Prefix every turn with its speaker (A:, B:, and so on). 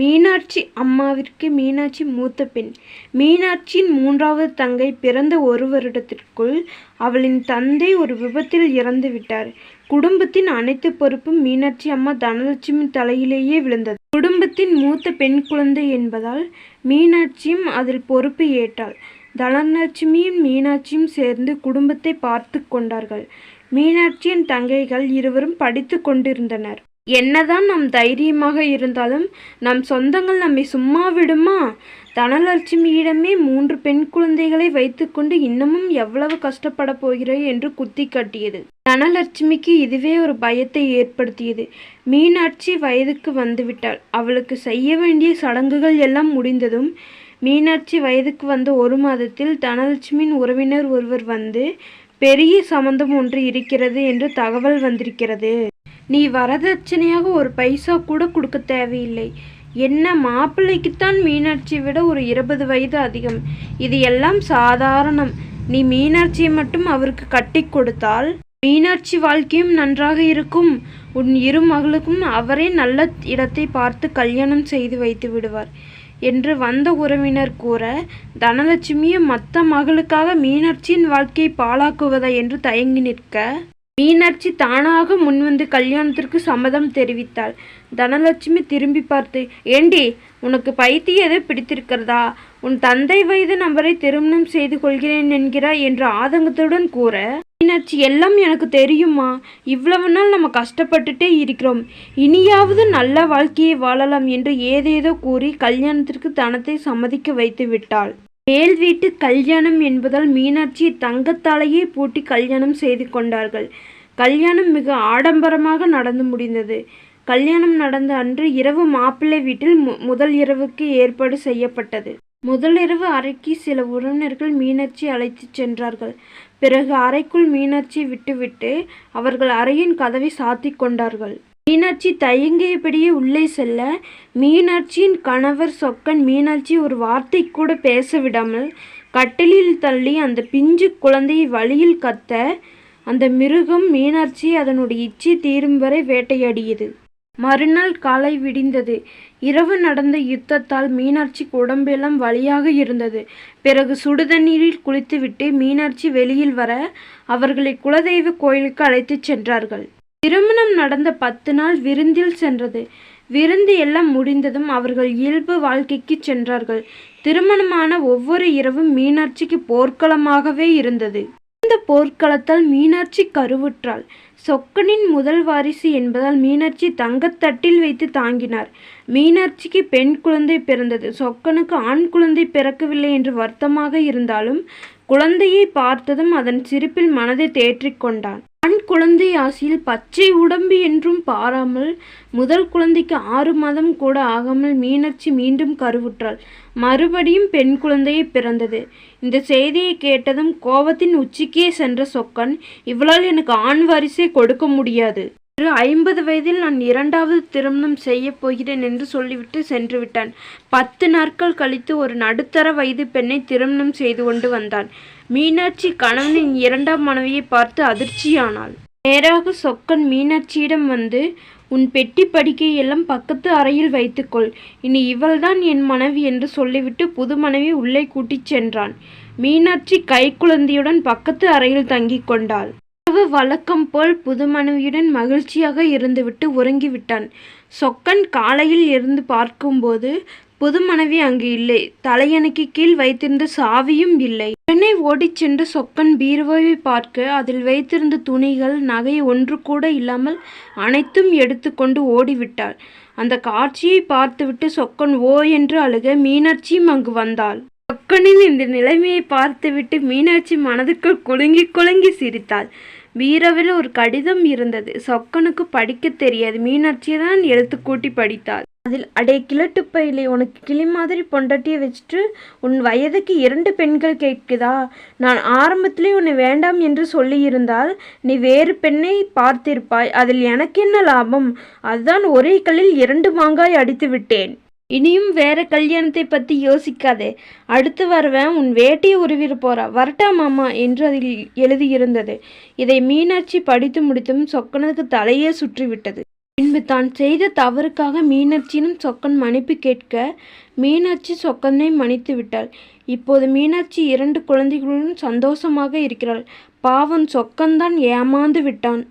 A: மீனாட்சி அம்மாவிற்கு மீனாட்சி மூத்த பெண். மீனாட்சியின் மூன்றாவது தங்கை பிறந்த ஒரு வருடத்திற்குள் அவளின் தந்தை ஒரு விபத்தில் இறந்து விட்டார். குடும்பத்தின் அனைத்து பொறுப்பும் மீனாட்சி அம்மா தனலட்சுமி தலையிலேயே விழுந்தது. குடும்பத்தின் மூத்த பெண் குழந்தை என்பதால் மீனாட்சியும் அதில் பொறுப்பு ஏற்றாள். தனலட்சுமியும் மீனாட்சியும் சேர்ந்து குடும்பத்தை பார்த்து கொண்டார்கள். மீனாட்சியின் தங்கைகள் இருவரும் படித்துக் கொண்டிருந்தனர். என்னதான் நாம் தைரியமாக இருந்தாலும் நம் சொந்தங்கள் நம்மை சும்மா விடுமா? தனலட்சுமியிடமே மூன்று பெண் குழந்தைகளை வைத்துக்கொண்டு இன்னமும் எவ்வளவு கஷ்டப்பட போகிறாய் என்று குத்தி காட்டியது. தனலட்சுமிக்கு இதுவே ஒரு பயத்தை ஏற்படுத்தியது. மீனாட்சி வயதுக்கு வந்துவிட்டாள். அவளுக்கு செய்ய வேண்டிய சடங்குகள் எல்லாம் முடிந்ததும் மீனாட்சி வயதுக்கு வந்த ஒரு மாதத்தில் தனலட்சுமியின் உறவினர் ஒருவர் வந்து பெரிய சம்பந்தம் ஒன்று இருக்கிறது என்று தகவல் வந்திருக்கிறது. நீ வரதட்சணையாக ஒரு பைசா கூட கொடுக்க தேவையில்லை. என்ன மாப்பிள்ளைக்குத்தான் மீனாட்சியை விட ஒரு இருபது வயது அதிகம். இது எல்லாம் சாதாரணம். நீ மீனாட்சியை மட்டும் அவருக்கு கட்டிக் கொடுத்தால் மீனாட்சி வாழ்க்கையும் நன்றாக இருக்கும். உன் இரு மகளுக்கும் அவரே நல்ல இடத்தை பார்த்து கல்யாணம் செய்து வைத்து விடுவார் என்று வந்த உறவினர் கூற தனலட்சுமியும் மற்ற மகளுக்காக மீனாட்சியின் வாழ்க்கையை பாழாக்குவதா என்று தயங்கி நிற்க மீனாட்சி தானாக முன்வந்து கல்யாணத்திற்கு சம்மதம் தெரிவித்தாள். தனலட்சுமி திரும்பி பார்த்து ஏண்டி உனக்கு பைத்தியம் ஏதோ பிடித்திருக்கிறதா? உன் தந்தை வயது நபரை திருமணம் செய்து கொள்கிறேன் என்கிறாய் என்று ஆதங்கத்துடன் கூற மீனாட்சி எல்லாம் எனக்கு தெரியுமா? இவ்வளவு நாள் நம்ம கஷ்டப்பட்டுட்டே இருக்கிறோம். இனியாவது நல்ல வாழ்க்கையை வாழலாம் என்று ஏதேதோ கூறி கல்யாணத்திற்கு தனத்தை சம்மதிக்க வைத்து விட்டாள். மேல் வீட்டு கல்யாணம் என்பதால் மீனாட்சி தங்கத்தாலேயே பூட்டி கல்யாணம் செய்து கொண்டார்கள். கல்யாணம் மிக ஆடம்பரமாக நடந்து முடிந்தது. கல்யாணம் நடந்த அன்று இரவு மாப்பிள்ளை வீட்டில் முதல் இரவுக்கு ஏற்பாடு செய்யப்பட்டது. முதலிரவு அறைக்கு சில உறவினர்கள் மீனாட்சி அழைத்துச் சென்றார்கள். பிறகு அறைக்குள் மீனாட்சியை விட்டுவிட்டு அவர்கள் அறையின் கதவை சாத்திக் கொண்டார்கள். மீனாட்சி தயங்கியபடியே உள்ளே செல்ல மீனாட்சியின் கணவர் சொக்கன் மீனாட்சி ஒரு வார்த்தை கூட பேச விடாமல் கட்டிலில் தள்ளி அந்த பிஞ்சு குழந்தையை வழியில் கத்த அந்த மிருகம் மீனாட்சி அதனுடைய இச்சை தீரும் வரை வேட்டையாடியது. மறுநாள் காலை விடிந்தது. இரவு நடந்த யுத்தத்தால் மீனாட்சிக்கு உடம்பெல்லாம் வலியாக இருந்தது. பிறகு சுடுதண்ணீரில் குளித்துவிட்டு மீனாட்சி வெளியில் வர அவர்களை குலதெய்வ கோயிலுக்கு அழைத்துச் சென்றார்கள். திருமணம் நடந்த பத்து நாள் விருந்தில் சென்றது. விருந்து எல்லாம் முடிந்ததும் அவர்கள் இயல்பு வாழ்க்கைக்குச் சென்றார்கள். திருமணமான ஒவ்வொரு இரவும் மீனாட்சிக்கு போர்க்களமாகவே இருந்தது. இந்த போர்க்களத்தால் மீனாட்சி கருவுற்றாள். சொக்கனின் முதல் வாரிசு என்பதால் மீனாட்சி தங்கத்தட்டில் வைத்து தாங்கினார். மீனாட்சிக்கு பெண் குழந்தை பிறந்தது. சொக்கனுக்கு ஆண் குழந்தை பிறக்கவில்லை என்று வருத்தமாக இருந்தாலும் குழந்தையை பார்த்ததும் அதன் சிரிப்பில் மனதை தேற்றிக்கொண்டான் குழந்தை ஆசையில் பச்சை உடம்பு என்றும் பாராமல் முதல் குழந்தைக்கு ஆறு மாதம் கூட ஆகாமல் மீனாட்சி மீண்டும் கருவுற்றாள். மறுபடியும் பெண் குழந்தையை பிறந்தது. இந்த செய்தியை கேட்டதும் கோபத்தின் உச்சிக்கே சென்ற சொக்கன் இவளால் எனக்கு ஆண் வாரிசே கொடுக்க முடியாது. இன்று ஐம்பது வயதில் நான் இரண்டாவது திருமணம் செய்ய போகிறேன் என்று சொல்லிவிட்டு சென்று விட்டான். பத்து நாட்கள் கழித்து ஒரு நடுத்தர வயது பெண்ணை திருமணம் செய்து கொண்டு வந்தான். மீனாட்சி கணவனின் இரண்டாம் மனைவியை பார்த்து அதிர்ச்சியானாள். நேராக சொக்கன் மீனாட்சியிடம் வந்து உன் பெட்டி படுக்கையை எல்லாம் பக்கத்து அறையில் வைத்துக்கொள். இனி இவள்தான் என் மனைவி என்று சொல்லிவிட்டு புது மனைவி உள்ளே கூட்டிச் சென்றான். மீனாட்சி கைக்குழந்தையுடன் பக்கத்து அறையில் தங்கிக் கொண்டாள். இரவு வழக்கம் போல் புது மனைவியுடன் மகிழ்ச்சியாக இருந்துவிட்டு உறங்கிவிட்டான். சொக்கன் காலையில் எழுந்து பார்க்கும்போது புது மனைவி அங்கு இல்லை. தலையணைக்கு கீழ் வைத்திருந்த சாவியும் இல்லை. உடனே ஓடிச் சென்று சொக்கன் பீரோவைப் பார்க்க அதில் வைத்திருந்த துணிகள் நகை ஒன்று கூட இல்லாமல் அனைத்தும் எடுத்துக்கொண்டு ஓடிவிட்டாள். அந்த காட்சியை பார்த்துவிட்டு சொக்கன் ஓ என்று அழுக மீனாட்சியும் அங்கு வந்தாள். சொக்கனின் இந்த நிலைமையை பார்த்துவிட்டு மீனாட்சி மனதுக்குள் குலுங்கிக் குலுங்கி சிரித்தாள். பீரோவில் ஒரு கடிதம் இருந்தது. சொக்கனுக்கு படிக்கத் தெரியாது. மீனாட்சிதான் எழுத்து கூட்டி படித்தாள். அதில் அடே கிழட்டு பயலே உனக்கு கிளி மாதிரி பொண்டாட்டியை வச்சுட்டு உன் வயதுக்கு இரண்டு பெண்கள் கேட்குதா? நான் ஆரம்பத்திலே உன்னை வேண்டாம் என்று சொல்லியிருந்தால் நீ வேறு பெண்ணை பார்த்திருப்பாய். அதில் எனக்கென்ன லாபம்? அதுதான் ஒரே கல்லில் இரண்டு மாங்காய் அடித்து விட்டேன். இனியும் வேற கல்யாணத்தை பற்றி யோசிக்காதே. அடுத்து வருவேன் உன் வேட்டியை உருவிட போறா. வரட்டா மாமா என்று அதில் எழுதியிருந்தது. இதை மீனாட்சி படித்து முடித்தும் சொக்கனுக்கு தலையே சுற்றிவிட்டது. பின்பு தான் செய்த தவறுக்காக மீனாட்சியினும் சொக்கன் மன்னிப்பு கேட்க மீனாட்சி சொக்கனை மன்னித்து விட்டாள். இப்போது மீனாட்சி இரண்டு குழந்தைகளுடன் சந்தோஷமாக இருக்கிறாள். பாவம் சொக்கன்தான் ஏமாந்து விட்டான்.